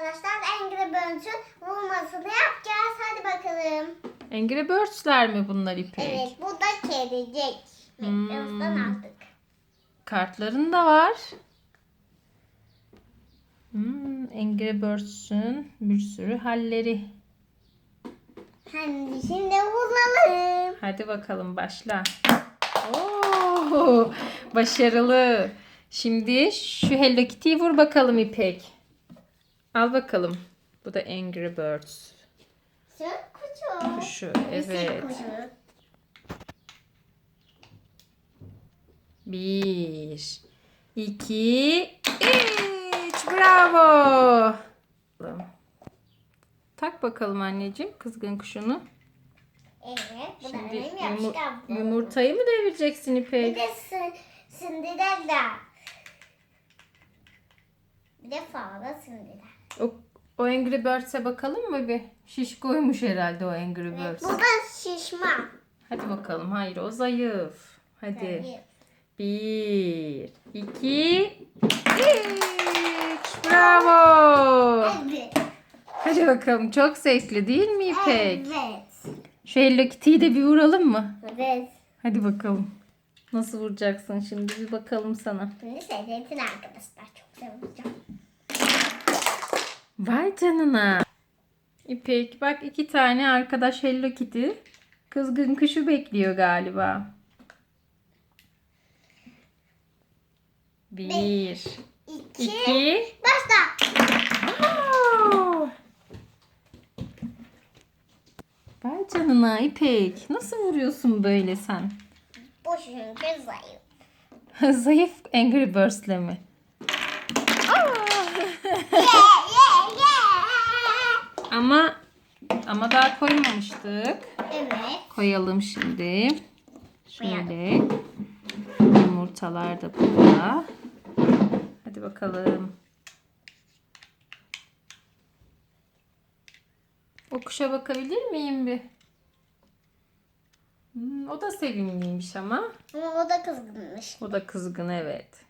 Arkadaşlar Angry Birds'ün vurmasını yapacağız. Hadi bakalım. Angry Birds'ler mi bunlar İpek? Evet bu da kedicik. McDonald's'tan Hmm. aldık. Kartların da var. Hmm, Angry Birds'ün bir sürü halleri. Hadi şimdi vuralım. Hadi bakalım başla. Oo, başarılı. Şimdi şu Hello Kitty'yi vur bakalım İpek. Al bakalım. Bu da Angry Birds. Şu kuşu. Şu Bisiklet evet. kuşu. Bir, iki, üç. Bravo. Tak bakalım anneciğim kızgın kuşunu. Evet bu da Şimdi benim yumu- yapışkan. yumurtayı mı devireceksin Bir İpek? de sı- Cinderella. Bir de fare Cinderella. O, o Angry Birds'e bakalım mı bir? Şişkoymuş herhalde o Angry Birds. Bu da şişman. Hadi bakalım. Hayır o zayıf. Hadi. Tabii. Bir, iki, üç. Bravo. Evet. Hadi bakalım. Çok zevkli değil mi İpek? Evet. Şu Hello Kitty'yi de bir vuralım mı? Evet. Hadi bakalım. Nasıl vuracaksın şimdi bir bakalım sana. Şimdi seyretin arkadaşlar. Çok seveceğim. Vay canına. İpek bak iki tane arkadaş Hello Kitty. Kızgın kuşu bekliyor galiba. Bir, İki. iki. Başla. Aa! Vay canına İpek. Nasıl vuruyorsun böyle sen? Çünkü zayıf. Zayıf Angry Birds'le mi? Ama ama daha koymamıştık. Evet. Koyalım şimdi. Şöyle. Yumurtalar da burada. Hadi bakalım. O kuşa bakabilir miyim bir? Hmm, o da sevimliymiş ama. Ama o da kızgınmış. O da kızgın evet.